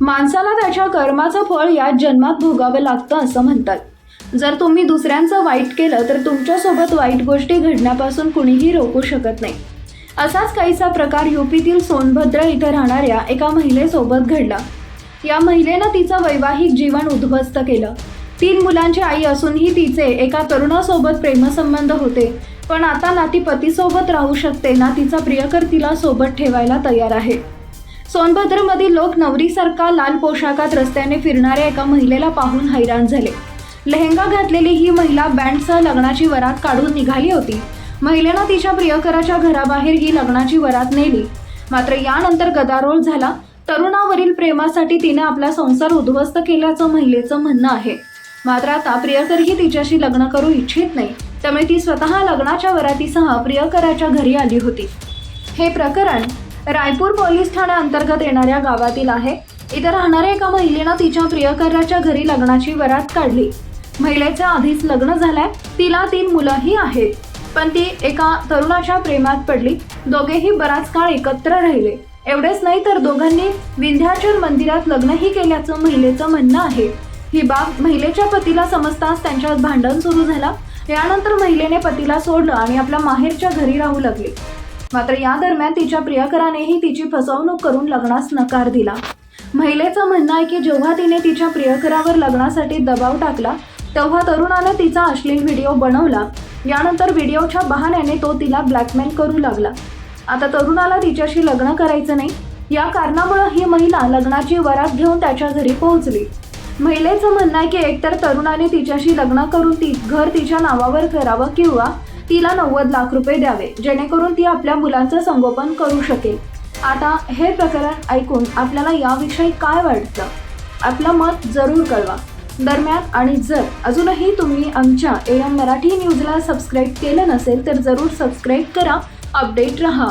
माणसाला त्याच्या कर्माचं फळ या जन्मात भोगावं लागतं असं म्हणतात. जर तुम्ही दुसऱ्यांचं वाईट केलं तर तुमच्यासोबत वाईट गोष्टी घडण्यापासून कुणीही रोखू शकत नाही. असाच काहीसा प्रकार युपीतील सोनभद्र इथं राहणाऱ्या एका महिलेसोबत घडला. या महिलेनं तिचं वैवाहिक जीवन उद्ध्वस्त केलं. तीन मुलांची आई असूनही तिचे एका तरुणासोबत प्रेमसंबंध होते. पण आता ना ती पतीसोबत राहू शकते ना तिचा प्रियकर तिला सोबत ठेवायला तयार आहे. सोनभद्रमधील लोक नवरीसारखा लाल पोशाखात रस्त्याने फिरणाऱ्या एका महिलेला पाहून हैराण झाले. लेहंगा घातलेली ही महिला बँडसह लग्नाची वरात काढून निघाली होती. महिलेनं तिच्या प्रियकराच्या घराबाहेर ही लग्नाची वरात नेली. मात्र यानंतर गदारोळ झाला. तरुणावरील प्रेमासाठी तिने आपला संसार उद्ध्वस्त केल्याचं महिलेचं म्हणणं आहे. मात्र आता प्रियकरही तिच्याशी लग्न करू इच्छित नाही. त्यामुळे ती स्वतः लग्नाच्या वरातीसह प्रियकराच्या घरी आली होती. हे प्रकरण रायपूर पोलीस ठाण्याअंतर्गत येणाऱ्या गावातील आहे. इथं राहणाऱ्या एका महिलेनं तिच्या प्रियकराच्या घरी लग्नाची वरात काढली. महिलेचं आधीच लग्न झालंय. तिला तीन मुलंही आहेत. पण ती एका तरुणाच्या प्रेमात पडली. दोघेही बराच काळ एकत्र राहिले. एवढेच नाही तर दोघांनी विंध्याचल मंदिरात लग्नही केल्याचं महिलेचं म्हणणं आहे. ही बाब महिलेच्या पतीला समजताच त्यांच्यात भांडण सुरू झालं. यानंतर महिलेने पतीला सोडलं आणि आपल्या माहेरच्या घरी राहू लागली. मात्र या दरम्यान तिच्या प्रियकरानेही तिची फसवणूक करून लग्नास नकार दिला. महिलेचं म्हणणं आहे की जेव्हा तिने तिच्या प्रियकरावर लग्नासाठी दबाव टाकला तेव्हा तरुणानं तिचा अश्लील व्हिडिओ बनवला. यानंतर व्हिडिओच्या बहाण्याने तो तिला ब्लॅकमेल करू लागला. आता तरुणाला तिच्याशी लग्न करायचं नाही. या कारणामुळे ही महिला लग्नाची वरात घेऊन त्याच्या घरी पोहोचली. महिलेचं म्हणणं आहे की एकतर तरुणाने तिच्याशी लग्न करून ती घर तिच्या नावावर करावं किंवा तिला नव्वद लाख रुपये द्यावे जेणेकरून ती आपल्या मुलांचं संगोपन करू शकेल. आता हे प्रकरण ऐकून आपल्याला याविषयी काय वाटतं? आपलं मत जरूर कळवा. दरम्यान आणि जर अजूनही तुम्ही आमच्या ए एम मराठी न्यूजला सबस्क्राईब केलं नसेल तर जरूर सबस्क्राईब करा अपडेट रहा.